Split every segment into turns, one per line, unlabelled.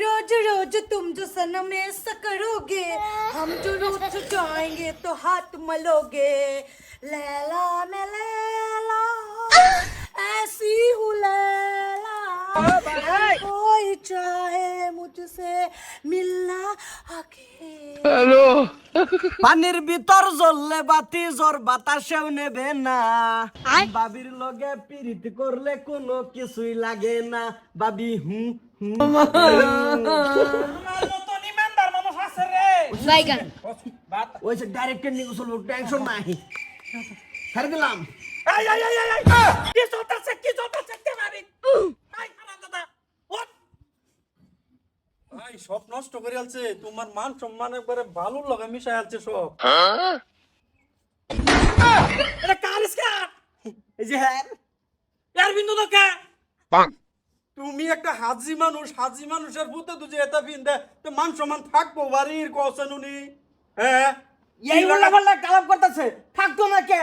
रोज रोज तुम जो सनम ऐसा करोगे हम जो रूठ जाएंगे तो हाथ मलोगे लैला मैं लैला ऐसी हूँ लैला कोई चाहे मुझसे मिलना आके
পানির ভিতর জ্বললে বাতি জ্বর বাতাসেও নেবে না বাবির লগে পিরিত করলে কোনো কিছুই লাগে না বাবি হু হু ওই যে ডাইরেক্ট নিয়ে চলবো টেনশন নাই ছেড়ে দিলাম
এই এই এই এই, এই কি চলতেছে কি চলতেছে কে মারি এই হারামজাদা ওঠ ভাই সব নষ্ট করে আলছে। তোমার মান সম্মান একবারে ভালো লাগে মিশাই আলছে সব। এটা কার স্কার
এই যে হ্যাঁ
বিন্দু তো কে? তুমি একটা হাজি মানুষ হাজি মানুষের ভূতে তুই এটা বিন্দে তো মান সম্মান থাকব বাড়ির কছেন উনি। হ্যাঁ
এই বললা বললা কালাপ করতেছে থাকতো না কে?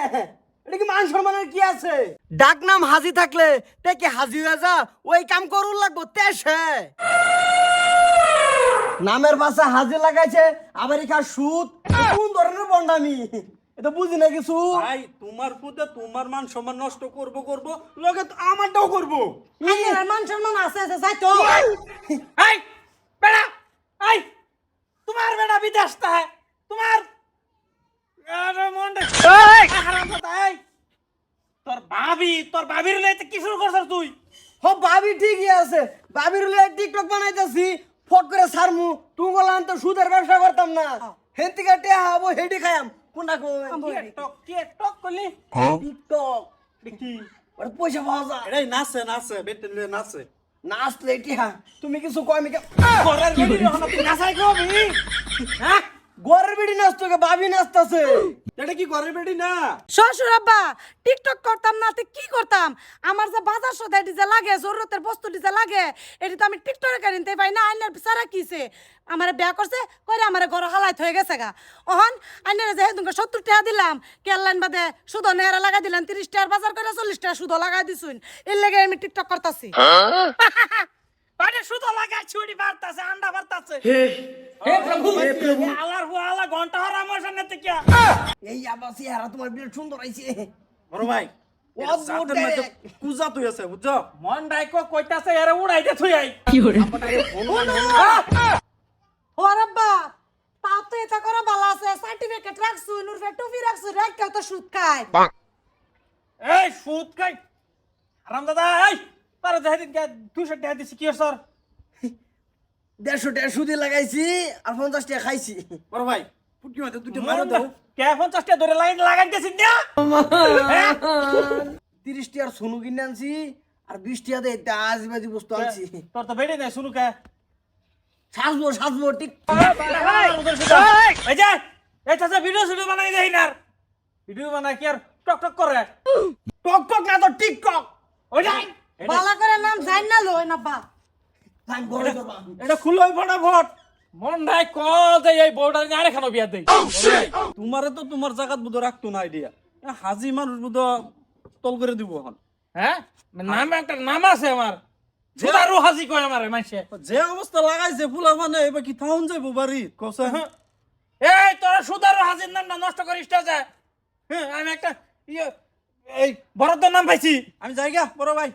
এটা কি মান সম্মানের কি আছে? ডাক নাম হাজি থাকলে তে কি হাজি হয়ে যা ওই কাম করুন লাগবো তেসে নামের পাশে হাজি লাগাইছে এখানে সুদ কোন ধরনের বন্ডামি এটা বুঝি না কিছু।
ভাই তোমার পুতে তোমার মান সম্মান নষ্ট করব করব লগে তো আমারটাও করব।
আমার মান সম্মান আছে আছে যাই তো।
এই বেড়া এই তোমার বেড়া বিদেশ তা তোমার আরে মন্ডে এই! হারামজাদা এই! তোর ভাবি তোর ভাবির লইতে কি শুরু করছস তুই?
হ ভাবি ঠিকই আছে। ভাবির লিয়ে টিকটক বানাইতেছি ফট করে সারমু তুই বললাম তো সুদের ব্যবসা করতাম না। হেন থেকে টেহা হব হেডি খায়াম কোনটা
টিকটক টিকটক করলি?
টিকটক।
দেখি
ওর পয়সা পাওয়া যায়।
এটাই নাচে নাচে বেটে নাচে।
নাচলে টিহা তুমি কিছু কয় আমি
করার নাচাই কবি? হ্যাঁ?
ঘরের বেড়ি নাচতো কে? ভাবি নাচতাছে।
এটা কি ঘরের বেড়ি না?
শ্বশুর আব্বা টিকটক করতাম না তো কি করতাম? আমার যে বাজার সদাই যে লাগে জরুরতের বস্তুটি যে লাগে এটি তো আমি টিকটকে কিনতে পাই না আইনের সারা কিছে আমার বিয়া করছে কইরে আমার ঘর হালাইত হয়ে গেছে গা। অহন আইনের যে হেদুনকে সত্তর টাকা দিলাম কেয়ারলাইন বাদে সুদ নেহারা লাগাই দিলাম তিরিশ টাকার বাজার করে চল্লিশ টাকা সুদ লাগাই দিছুন। এর লেগে আমি টিকটক করতাছি।
বাড়ি শুধু লাগাই ছুরি বাড়তাছে আন্ডা বাড়তাছে। হে প্রভু! হে প্রভু! আলার হু আলা ঘণ্টা হরা আমার সামনে থেকে।
এই আবাসি হারা তোমার বিরাট সুন্দর আইছে
বড় ভাই
ও
জাতের
মোটে।
মধ্যে কুজা তুই আছে বুঝছ? মন ডাইকো কইতাছে এরে উড়াইতে থুই আই।
ও আব্বা তাও তো এটা করা ভালো আছে। সার্টিফিকেট রাখছু নুরফে টুপি রাখছু রাখ কেউ তো সুদ খায়।
এই সুদ খাই। আরাম দাদা এই! তার যেদিন দুশো টাকা দিছি কি স্যার
দেড়শো টাকা সুদি লাগাইছি আর পঞ্চাশ টাকা খাইছি।
বড় ভাই ফুটকি মাঝে দুটো মারো দাও কে পঞ্চাশ টাকা ধরে লাগাই লাগাই দিয়েছি না
তিরিশ টাকার সোনু কিনে আনছি আর বিশ টাকা দিয়ে একটা আজবাজি বস্তু আনছি।
তোর তো বেড়ে নাই শুনু কে?
সাজবো সাজবো ঠিক
এই যে এই চাচা ভিডিও ভিডিও বানাই দেই না ভিডিও বানাই কি আর টক টক করে?
টক টক না তো টিকটক।
ওই যাই
বালা করে নাম জান না লই না বা।
এটা খুলোই ফটাফট মন নাই ক যে এই বউটা নিয়ে আরেকখানো বিয়া দেই তোমারে তো তোমার জায়গাত বুধ রাখতো না আইডিয়া হাজি মানুষ বুধ তল করে দিব এখন।
হ্যাঁ? নাম একটা নাম আছে আমার। জুতারু হাজি কয় আমার মাইসে
যে অবস্থা লাগাইছে ফুলা মানে এবার কি থাউন যাইবো বাড়ি? কসে
এই তোরা সুদারু হাজির নামটা নষ্ট করিস তো যে। হ্যাঁ আমি একটা ইয়ে এই বরাদ্দ নাম পাইছি।
আমি যাই গা বড় ভাই।